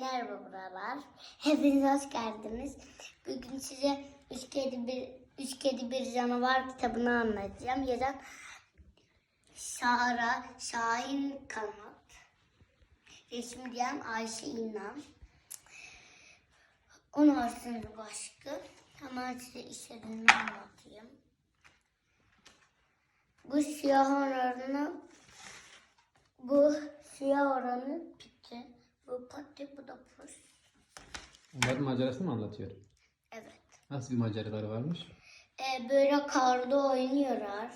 Merhabalar. Hepiniz hoş geldiniz. Bugün size Üç Kedi Bir, Üç Kedi Bir Canavar kitabını anlatacağım. Yazan Sara Şahin Kanat. Resim diyen Ayşe İnan. 16. sınıf aşkı. Hemen size işlerini anlatayım. Bu siyah oranı bu siyah oranı piti. Bu pati bu da pus. Onların macerasını mı anlatıyor? Evet. Nasıl bir maceraları varmış? Ee, böyle karda oynuyorlar.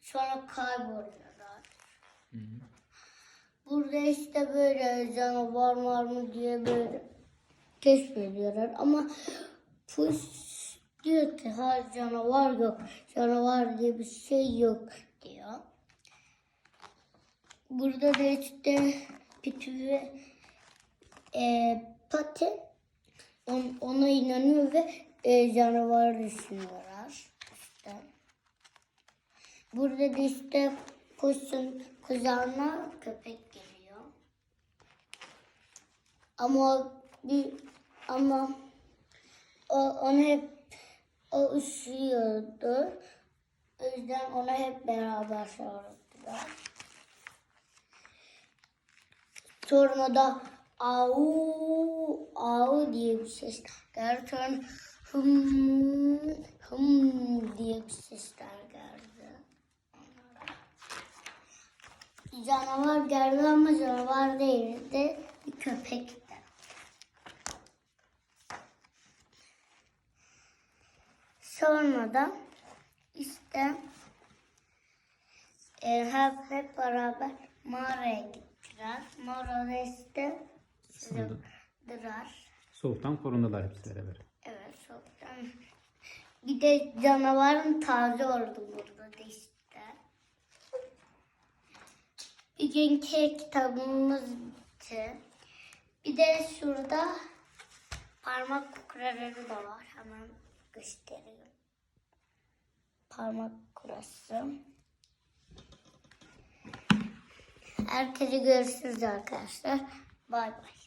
Sonra kayboluyorlar. Hı. Burada işte böyle canavar var mı diye böyle keşfediyorlar. Ama pus diyor ki hayır canavar yok. Canavar diye bir şey yok diyor. Burada da işte Pipi ve e, Pati on- ona inanıyor ve e, canavar düşünüyorlar. İşte. Burada da işte kuşun kucağına köpek geliyor. Ama bir ama o onu hep o üşüyordu. O yüzden onu hep beraber çağırdılar. Sonra da au au diye bir ses geldi. Sonra hım hım diye bir sesler geldi. Canavar geldi ama canavar değildi. Bir köpekti. Sonra da işte e, hep, hep beraber mağaraya gittiler. Mağarada işte sığındılar. Soğuktan korundular hepsi beraber. Evet soğuktan. Bir de canavarın taze oldu burada da işte. Bir günkü kitabımız bitti. Bir de şurada parmak kuraları da var. Hemen göstereyim. Parmak kurası. Herkese görüşürüz arkadaşlar. Bay bay.